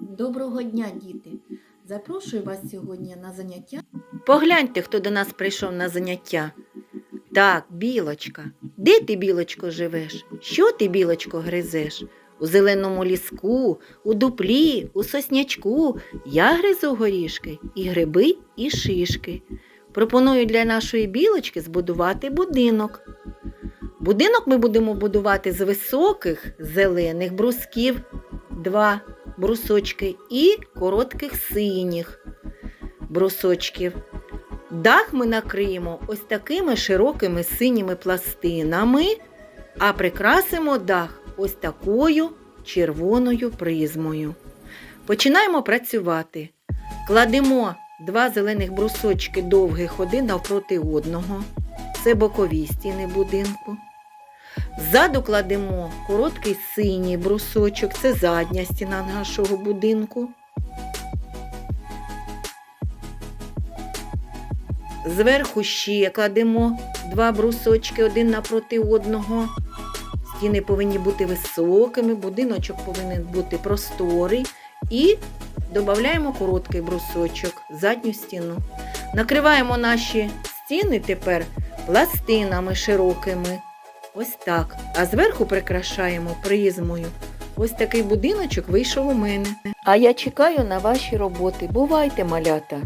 Доброго дня, діти! Запрошую вас сьогодні на заняття. Погляньте, хто до нас прийшов на заняття. Так, білочка. Де ти, білочко, живеш? Що ти, білочко, гризеш? У зеленому ліску, у дуплі, у соснячку я гризу горішки, і гриби, і шишки. Пропоную для нашої білочки збудувати будинок. Будинок ми будемо будувати з високих зелених брусків, два брусочки, і коротких синіх брусочків. Дах ми накриємо ось такими широкими синіми пластинами, а прикрасимо дах ось такою червоною призмою. Починаємо працювати. Кладемо два зелених брусочки довгих один навпроти одного. Це бокові стіни будинку. Ззаду кладемо короткий синій брусочок, це задня стіна нашого будинку. Зверху ще кладемо два брусочки один напроти одного. Стіни повинні бути високими, будиночок повинен бути просторий. І додаємо короткий брусочок, задню стіну. Накриваємо наші стіни тепер пластинами широкими. Ось так. А зверху прикрашаємо призмою. Ось такий будиночок вийшов у мене. А я чекаю на ваші роботи. Бувайте, малята!